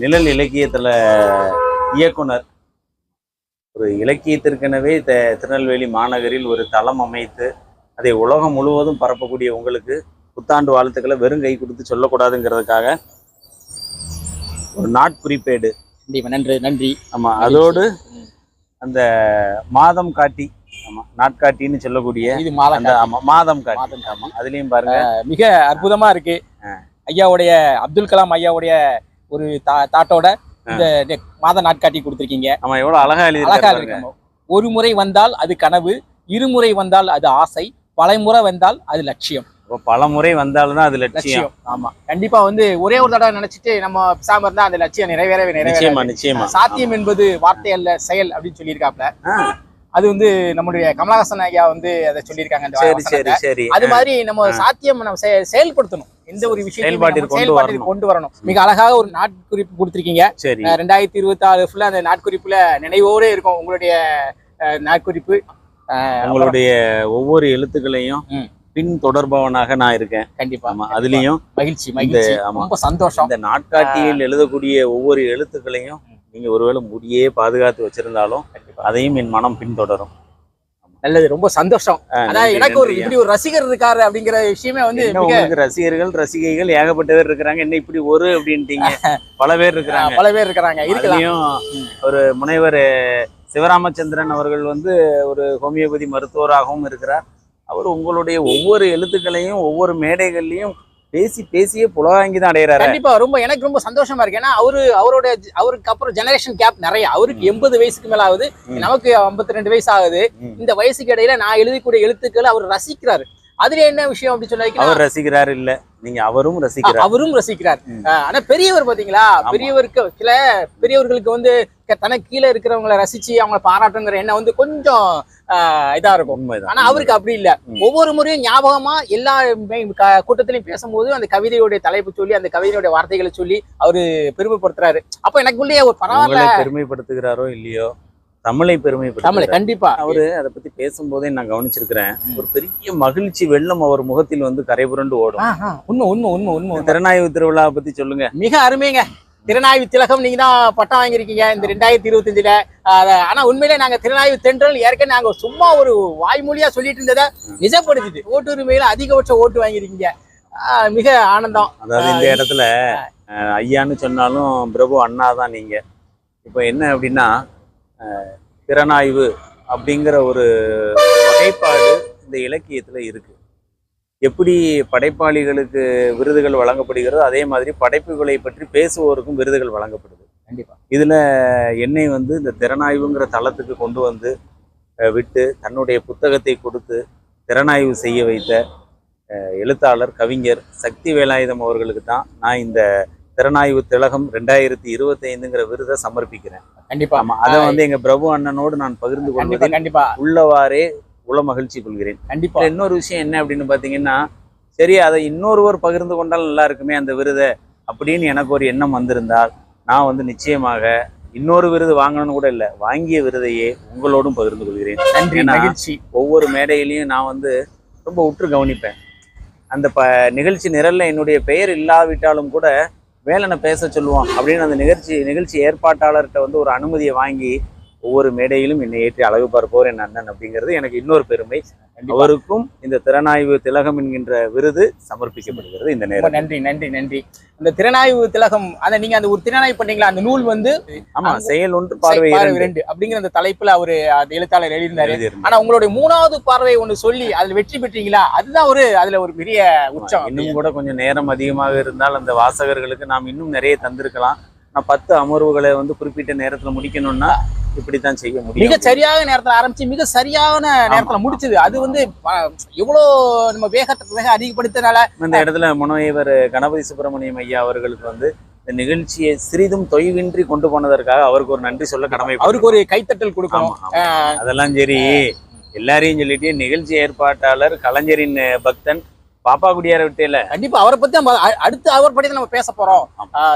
நிழல் இலக்கியத்துல இயக்குனர். ஒரு இலக்கியத்திற்கெனவே த திருநெல்வேலி மாநகரில் ஒரு தளம் அமைத்து அதை உலகம் முழுவதும் பரப்பக்கூடிய உங்களுக்கு புத்தாண்டு வாழ்த்துக்களை வெறும் கை கொடுத்து சொல்லக்கூடாதுங்கிறதுக்காக ஒரு நாட்குறிப்பேடு. நன்றி நன்றி. ஆமா அதோடு அந்த மாதம் காட்டி ஆமா நாட்காட்டின்னு சொல்லக்கூடிய இது மாதம் அந்த ஆமா மாதம் காட்டி. மாதம் ஆமா அதுலயும் பாருங்க. மிக அற்புதமா இருக்கு. ஐயாவுடைய அப்துல் கலாம் ஐயாவுடைய ஒரு தாட்டோட இந்த மாத நாட்காட்டி கொடுத்திருக்கீங்க. ஆமா எவ்வளவு அழகா அழகா இருக்கு ஒரு முறை வந்தால் அது கனவு இருமுறை வந்தால் அது ஆசை பலமுறை வந்தால் அது லட்சியம். பல முறை வந்தால்தான் அது லட்சியம். ஆமா. கண்டிப்பா வந்து ஒரே ஒரு தடவை நினைச்சிட்டு நம்ம பேசாம இருந்தா அந்த லட்சியம் நிறைவேறவே நிச்சயமா நிறைவேற நிச்சயமா. சாத்தியம் என்பது வார்த்தை அல்ல செயல் அப்படின்னு சொல்லியிருக்காப்ல. அது வந்து நம்மளுடைய கமலஹாசன் ஐயா வந்து அதை சொல்லியிருக்காங்க சரி. சரி சரி. அது மாதிரி நம்ம சாத்தியம் நம்ம செய- செயல்படுத்தணும். எந்த ஒரு விஷயத்தையும் செயல்பாட்டிற்கு கொண்டு வரணும். மிக அழகாக ஒரு நாட்குறிப்பு கொடுத்திருக்கீங்க. ரெண்டாயிரத்தி இருபத்தி ஆறு ஃபுல்லா அந்த நாட்குறிப்புல நினைவோட இருக்கும் உங்களுடைய நாட்குறிப்பு. உங்களுடைய ஒவ்வொரு எழுத்துக்களையும். பின் தொடர்பவனாக நான் இருக்கேன். கண்டிப்பா அதுலயும் மகிழ்ச்சி மகிழ்ச்சி. ரொம்ப சந்தோஷம். இந்த நாட்காட்டியில் எழுதக்கூடிய ஒவ்வொரு எழுத்துக்களையும் நீங்க ஒருவேளை முடியே பாதுகாத்து வச்சிருந்தாலும். அதையும் என் மனம் பின்தொடரும். நல்லது ரொம்ப சந்தோஷம். எனக்கு ஒரு. இப்படி ஒரு ரசிகர் இருக்காரு அப்படிங்கிற விஷயமே வந்து உங்களுக்கு ரசிகர்கள் ரசிகைகள் ஏகப்பட்ட பேர் இருக்கிறாங்க. என்ன இப்படி ஒரு அப்படின்ட்டீங்க? பல பேர் இருக்கிறாங்க. பல பேர் இருக்கிறாங்க. இருக்கலாம். ஒரு முனைவர் சிவராமச்சந்திரன் அவர்கள் வந்து ஒரு ஹோமியோபதி மருத்துவராகவும் இருக்கிறார். அவர் உங்களுடைய ஒவ்வொரு எழுத்துக்களையும் ஒவ்வொரு மேடைகள்லயும் பேசி பேசியே புலவாங்கி தான் அடையிறாரு. கண்டிப்பா ரொம்ப எனக்கு ரொம்ப சந்தோஷமா இருக்கு. ஏன்னா அவரு அவரோட அவருக்கு அப்புறம் ஜெனரேஷன் கேப் நிறைய. அவருக்கு. எண்பது வயசுக்கு மேல ஆகுது. நமக்கு 52 ரெண்டு வயசு ஆகுது. இந்த வயசுக்கு இடையில நான் எழுதக்கூடிய எழுத்துக்களை அவர் ரசிக்கிறாரு. அதுல என்ன விஷயம் அப்படின்னு சொன்னா அவர் ரசிக்கிறார் இல்ல. நீங்க அவரும் ரசிக்கிறார். அவரும் ரசிக்கிறார். ஆனா பெரியவர் பாத்தீங்களா. பெரியவருக்கு சில பெரியவர்களுக்கு வந்து தனக்கு கீழே இருக்கிறவங்களை ரசிச்சு அவங்கள பாராட்டுங்கிற எண்ணம் வந்து கொஞ்சம் இதா இருக்கும். ஆனா அவருக்கு அப்படி இல்ல. ஒவ்வொரு முறையும் ஞாபகமா எல்லா கூட்டத்திலையும் பேசும்போது அந்த கவிதையோட தலைப்பு சொல்லி அந்த கவிதையோட வார்த்தைகளை சொல்லி அவரு பெருமைப்படுத்துறாரு. அப்ப எனக்குள்ளேயே ஒரு பரவாயில்ல. பெருமைப்படுத்துகிறாரோ இல்லையோ? தமிழை தமிழ் பெருமைப்படுத்துகிறார் கண்டிப்பா. அவரு அதை பத்தி பேசும்போதே நான் கவனிச்சிருக்கிறேன். ஒரு பெரிய மகிழ்ச்சி வெள்ளம் அவர் முகத்தில் வந்து கரைபுரண்டு ஓடும். உண்மை உண்மை உண்மை உண்மை. திறனாய்வு திருவிழாவை பத்தி சொல்லுங்க. மிக அருமைங்க. திறனாய்வு திலகம் நீங்க தான் பட்டம் வாங்கியிருக்கீங்க இந்த ரெண்டாயிரத்தி இருபத்தஞ்சுல. ஆனா உண்மையிலே நாங்க திறனாய்வு தென்றல் ஏற்கனவே நாங்க சும்மா ஒரு வாய்மொழியா சொல்லிட்டு இருந்ததை நிஜப்படுத்துது ஓட்டுரிமையில அதிகபட்ச ஓட்டு வாங்கியிருக்கீங்க. மிக ஆனந்தம். அதாவது இந்த இடத்துல ஐயான்னு சொன்னாலும் பிரபு அண்ணா தான் நீங்க. இப்போ என்ன அப்படின்னா திறனாய்வு அப்படிங்கிற ஒரு வகைப்பாடு இந்த இலக்கியத்துல இருக்கு. எப்படி படைப்பாளிகளுக்கு விருதுகள் வழங்கப்படுகிறதோ அதே மாதிரி படைப்புகளை பற்றி பேசுவோருக்கும் விருதுகள் வழங்கப்படுது. கண்டிப்பா. இதுல என்னை வந்து இந்த திறனாய்வுங்கிற தளத்துக்கு கொண்டு வந்து விட்டு தன்னுடைய புத்தகத்தை கொடுத்து திறனாய்வு செய்ய வைத்த எழுத்தாளர் கவிஞர் சக்தி வேலாயுதம் அவர்களுக்கு தான் நான் இந்த திறனாய்வு திலகம் ரெண்டாயிரத்தி இருபத்தி ஐந்துங்கிற விருதை சமர்ப்பிக்கிறேன். கண்டிப்பா. ஆமா அதை வந்து எங்க பிரபு அண்ணனோடு நான் பகிர்ந்து கொள்வதில் கண்டிப்பா. உள்ளவாறே உள மகிழ்ச்சி கொள்கிறேன். கண்டிப்பா. இன்னொரு விஷயம் என்ன அப்படின்னு பாத்தீங்கன்னா சரி அதை இன்னொருவர் பகிர்ந்து கொண்டால் நல்லா இருக்குமே அந்த விருதை அப்படின்னு எனக்கு ஒரு எண்ணம் வந்திருந்தால் நான் வந்து நிச்சயமாக இன்னொரு விருது வாங்கணும்னு கூட இல்லை வாங்கிய விருதையே உங்களோடும் பகிர்ந்து கொள்கிறேன். நன்றி மகிழ்ச்சி. ஒவ்வொரு மேடையிலையும் நான் வந்து ரொம்ப உற்று கவனிப்பேன். அந்த ப நிகழ்ச்சி நிரல்ல என்னுடைய பெயர் இல்லாவிட்டாலும் கூட வேலனை பேச சொல்லுவோம் அப்படின்னு அந்த நிகழ்ச்சி நிகழ்ச்சி ஏற்பாட்டாளர்கிட்ட வந்து ஒரு அனுமதியை வாங்கி ஒவ்வொரு மேடையிலும் என்னை ஏற்றி அழகு பார்ப்போர் என் அண்ணன் அப்படிங்கிறது எனக்கு இன்னொரு பெருமை. அவருக்கும் இந்த திறனாய்வு திலகம் என்கின்ற விருது சமர்ப்பிக்கப்படுகிறது இந்த நேரம் நன்றி நன்றி நன்றி. அந்த திறனாய்வு திலகம் அந்த நீங்க அந்த ஒரு திறனாய்வு பண்ணீங்களா? அந்த நூல் வந்து ஆமா செயல் ஒன்று பார்வை இரண்டு. அப்படிங்கிற அந்த தலைப்புல அவரு அந்த எழுத்தாளர் எழுதியிருந்தாரு. ஆனா உங்களுடைய மூணாவது பார்வை ஒண்ணு சொல்லி அதுல வெற்றி பெற்றீங்களா? அதுதான் ஒரு அதுல ஒரு பெரிய உச்சம் இன்னும் கூட கொஞ்சம் நேரம் அதிகமாக இருந்தால் அந்த வாசகர்களுக்கு நாம் இன்னும் நிறைய தந்திருக்கலாம். நான் பத்து அமர்வுகளை வந்து குறிப்பிட்ட நேரத்துல முடிக்கணும்னா இப்படித்தான் செய்ய மிக முடியும் சரியாக நேரத்துல ஆரம்பிச்சு மிக சரியான நேரத்துல முடிச்சது. அது வந்து எவ்வளவு நம்ம வேகத்தை வேக அதிகப்படுத்தினால இந்த இடத்துல முனைவர் கணபதி சுப்பிரமணியம் ஐயா அவர்களுக்கு வந்து இந்த நிகழ்ச்சியை சிறிதும் தொய்வின்றி கொண்டு போனதற்காக அவருக்கு ஒரு நன்றி சொல்ல கடமை அவருக்கு ஒரு கைத்தட்டல் கொடுக்கணும். அதெல்லாம் சரி. எல்லாரையும் சொல்லிட்டு நிகழ்ச்சி ஏற்பாட்டாளர் கலைஞரின் பக்தன் பாப்பா குடியார விட்டேல கண்டிப்பா அவரை பத்தி நம்ம அடுத்து அவர் பத்தி தான் நம்ம பேச போறோம்.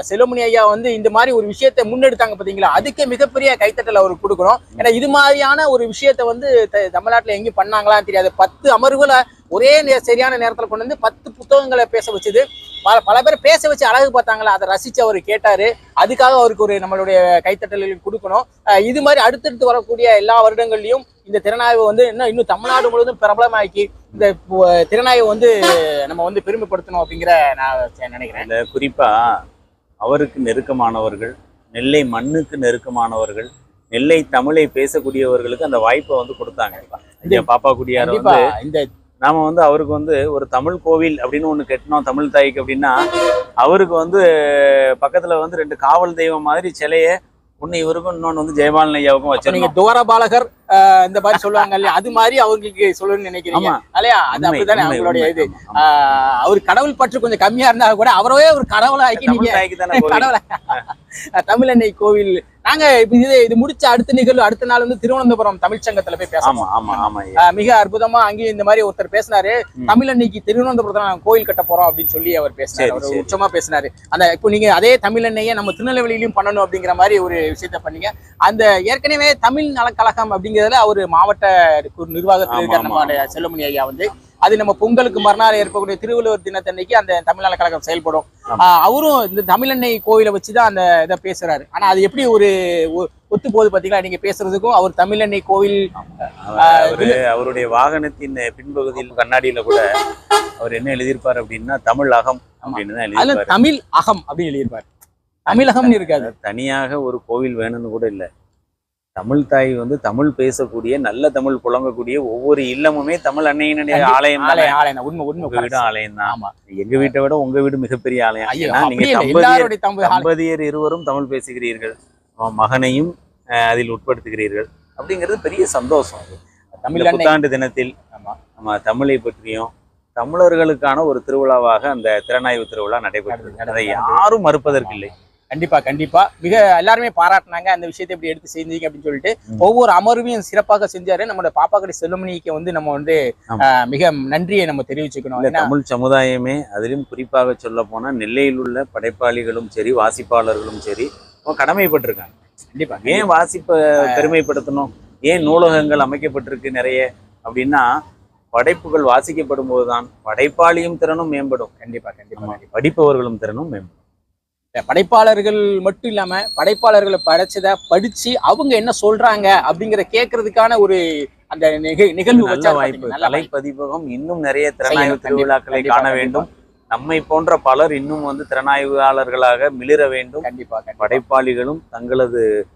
செல்வமணி ஐயா வந்து இந்த மாதிரி ஒரு விஷயத்தை முன்னெடுத்தாங்க பாத்தீங்களா? அதுக்கே மிகப்பெரிய கைத்தட்டல் அவருக்கு கொடுக்கணும். ஏன்னா இது மாதிரியான ஒரு விஷயத்த வந்து தமிழ்நாட்டுல எங்கேயும் பண்ணாங்களான்னு தெரியாது. பத்து அமர்வுகளை ஒரே சரியான நேரத்துல கொண்டு வந்து பத்து புத்தகங்களை பேச வச்சது. பல பல பேர் பேச வச்சு அழகு பார்த்தாங்களா? அதை ரசிச்சு அவர் கேட்டாரு. அதுக்காக அவருக்கு ஒரு நம்மளுடைய கைத்தட்டல்கள் கொடுக்கணும். இது மாதிரி அடுத்தடுத்து வரக்கூடிய எல்லா வருடங்கள்லயும் இந்த திறனாய்வு வந்து இன்னும் இன்னும் தமிழ்நாடு முழுவதும் பிரபலமாக்கி இந்த திறனாய்வை வந்து நம்ம வந்து பெருமைப்படுத்தணும் அப்படிங்கிற நான் நினைக்கிறேன். இதுல குறிப்பா அவருக்கு நெருக்கமானவர்கள் நெல்லை மண்ணுக்கு நெருக்கமானவர்கள் நெல்லை தமிழை பேசக்கூடியவர்களுக்கு அந்த வாய்ப்பை வந்து கொடுத்தாங்க. பாப்பா குடியார் வந்து இந்த நாம வந்து அவருக்கு வந்து ஒரு தமிழ் கோவில் அப்படின்னு ஒண்ணு கட்டினோம் தமிழ் தாய்க்கு அப்படின்னா அவருக்கு வந்து பக்கத்துல வந்து ரெண்டு காவல் தெய்வம் மாதிரி சிலைய ஒண்ணு இவருக்கும் இன்னொன்னு வந்து ஜெயபாலன் ஐயாவுக்கும் இப்ப நீங்க வச்சிருந்தோம். துவாரபாலகர் அஹ், இந்த மாதிரி சொல்லுவாங்க இல்லையா அது மாதிரி அவங்களுக்கு சொல்லணும்னு நினைக்கிறீங்க. இல்லையா? அது அப்படிதானே அவங்களுடைய. இது. அவர் கடவுள் பற்று கொஞ்சம் கம்மியா இருந்தா கூட அவரவே ஒரு கடவுளா ஆக்கி நீங்க. கடவுளை. தமிழன்னை கோவில் நாங்க இது இது முடிச்ச அடுத்த நிகழ்வு அடுத்த நாள் வந்து திருவனந்தபுரம் தமிழ் சங்கத்துல போய் பேசணும் மிக அற்புதமா அங்கேயும் இந்த மாதிரி ஒருத்தர் பேசினாரு. ம். தமிழன்னைக்கு திருவனந்தபுரத்துல நாங்க கோயில் கட்ட போறோம் அப்படின்னு சொல்லி அவர் பேசினாரு. அவர். உச்சமா பேசினாரு. அந்த இப்போ நீங்க அதே தமிழன்னையை நம்ம திருநெல்வேலியிலும் பண்ணணும் அப்படிங்கிற மாதிரி ஒரு விஷயத்த பண்ணீங்க. அந்த ஏற்கனவே தமிழ் நலக்கழகம் அப்படிங்கிறதுல அவர் மாவட்ட நிர்வாகத்தில் ஆமா, நம்மளுடைய செல்லுமணி ஐயா வந்து அது நம்ம பொங்கலுக்கு மறுநாள் ஏற்படக்கூடிய திருவள்ளுவர் தினத்தன்னைக்கு அந்த தமிழ் நலக்கழகம் செயல்படும். அவரும் இந்த தமிழன்னை கோயிலை வச்சுதான் அந்த இதை பேசுறாரு. ஆனா அது எப்படி ஒரு ஒத்து போகுது பாத்தீங்களா? நீங்க பேசுறதுக்கும் அவர் தமிழன்னை கோவில் அவரு அவருடைய வாகனத்தின் பின்பகுதியில் கண்ணாடியில கூட அவர் என்ன எழுதியிருப்பார் அப்படின்னா தமிழ் அகம் அப்படின்னு தமிழ் அகம் அப்படின்னு எழுதியிருப்பாரு. தமிழகம்னு இருக்காது. தனியாக ஒரு கோவில் வேணும்னு கூட இல்லை. தமிழ் தாய் வந்து தமிழ் பேசக்கூடிய நல்ல தமிழ் புழங்கக்கூடிய ஒவ்வொரு இல்லமுமே தமிழ் அன்னையினுடைய. ஆலயம். ஆலயம் உண்மை உண்மை உங்க வீடும் ஆலயம் தான் ஆமா எங்க வீட்டை விட உங்க வீடு மிகப்பெரிய ஆலயம் ஏன்னா நீங்க. தம்பதியர் இருவரும் தமிழ் பேசுகிறீர்கள் மகனையும் அதில் உட்படுத்துகிறீர்கள் அப்படிங்கிறது பெரிய சந்தோஷம் அது. தமிழ் புத்தாண்டு தினத்தில் ஆமா. நம்ம தமிழை பற்றியும் தமிழர்களுக்கான ஒரு திருவிழாவாக அந்த திறனாய்வு திருவிழா நடைபெற்றது அதை. யாரும் மறுப்பதற்கில்லை கண்டிப்பா கண்டிப்பா. மிக எல்லாருமே பாராட்டினாங்க. அந்த விஷயத்தை இப்படி எடுத்து செஞ்சீங்க அப்படின்னு சொல்லிட்டு. ஒவ்வொரு அமர்வையும் சிறப்பாக செஞ்சாரு. நம்மளோட பாப்பாக்கடி செல்லுமணிக்கு வந்து நம்ம வந்து மிக நன்றியை நம்ம தெரிவிச்சுக்கணும். தமிழ் சமுதாயமே அதிலும் குறிப்பாக சொல்ல போனா நெல்லையில் உள்ள படைப்பாளிகளும் சரி வாசிப்பாளர்களும் சரி கடமைப்பட்டிருக்காங்க. கண்டிப்பா ஏன் வாசிப்பை பெருமைப்படுத்தணும்? ஏன் நூலகங்கள் அமைக்கப்பட்டிருக்கு நிறைய? அப்படின்னா படைப்புகள் வாசிக்கப்படும் போதுதான் படைப்பாளியும் திறனும் மேம்படும். கண்டிப்பா. கண்டிப்பா. படிப்பவர்களும் திறனும் மேம்படும். படைப்பாளர்கள் மட்டும் இல்லாம படைப்பாளர்களை படைச்சத படிச்சு அவங்க என்ன சொல்றாங்க அப்படிங்கிற கேட்கறதுக்கான ஒரு அந்த நிக- நிகழ்வு நல்ல வாய்ப்பு. கலை. பதிப்பகம் இன்னும் நிறைய திறனாய்வு திருவிழாக்களை காண வேண்டும். நம்மை போன்ற பலர் இன்னும் வந்து திறனாய்வாளர்களாக மிளிர வேண்டும். கண்டிப்பா கண்டிப்பா. படைப்பாளிகளும் தங்களது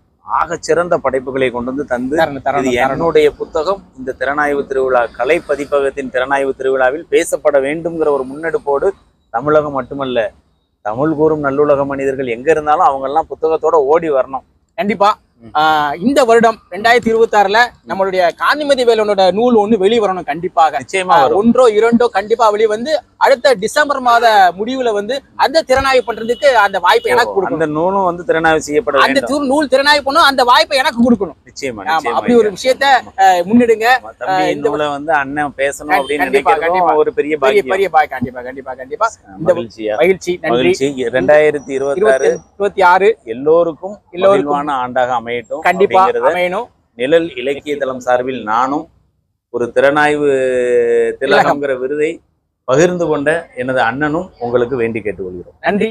ஆகச் சிறந்த படைப்புகளை கொண்டு வந்து தந்து இது. என்னுடைய புத்தகம். இந்த திறனாய்வு திருவிழா கலை பதிப்பகத்தின் திறனாய்வு திருவிழாவில் பேசப்பட வேண்டும்ங்கிற ஒரு முன்னெடுப்போடு தமிழகம் மட்டுமல்ல தமிழ் கூறும் நல்லுலக மனிதர்கள் எங்க இருந்தாலும் அவங்க எல்லாம் புத்தகத்தோட ஓடி வரணும். கண்டிப்பா. இந்த வருடம் ரெண்டாயிரத்தி இருபத்தி ஆறுல நம்மளுடைய காந்திமதி வேலனோட நூல் ஒண்ணு வெளிவரணும் கண்டிப்பாக. நிச்சயமா ஆஹ் வரும். ஒன்றோ இரண்டோ கண்டிப்பா வெளிவந்து அடுத்த டிசம்பர் மாத முடிவுல வந்து அந்த திறனாய்வு பண்றதுக்கு அந்த வாய்ப்பை எனக்கு அந்த கொடுக்கணும் நூலும் வந்து திறனாய்வு செய்யப்பட அந்த நூல் திறனாய்வு பண்ணும் அந்த வாய்ப்பை எனக்கு கொடுக்கணும். நிச்சயமா அப்படி ஒரு. விஷயத்த முன்னெடுங்க. இந்த வந்து அண்ணன் பேசணும் அப்படின்னு கண்டிப்பா. ஒரு பெரிய பெரிய பெரிய பாய் கண்டிப்பா கண்டிப்பா கண்டிப்பா. இந்த மகிழ்ச்சி நன்றி. மகிழ்ச்சி. இரண்டாயிரத்தி இருபத்தி ஆறு இருபத்தி ஆறு. எல்லோருக்கும். மகிழ்வான ஆண்டாக அமையட்டும் கண்டிப்பா அமையணும். நிழல் இலக்கிய தளம் சார்பில் நானும் ஒரு திறனாய்வு திலகம்ங்கிற விருதை பகிர்ந்து கொண்ட எனது அண்ணனும் உங்களுக்கு வேண்டி கேட்டுக்கொள்கிறோம். நன்றி.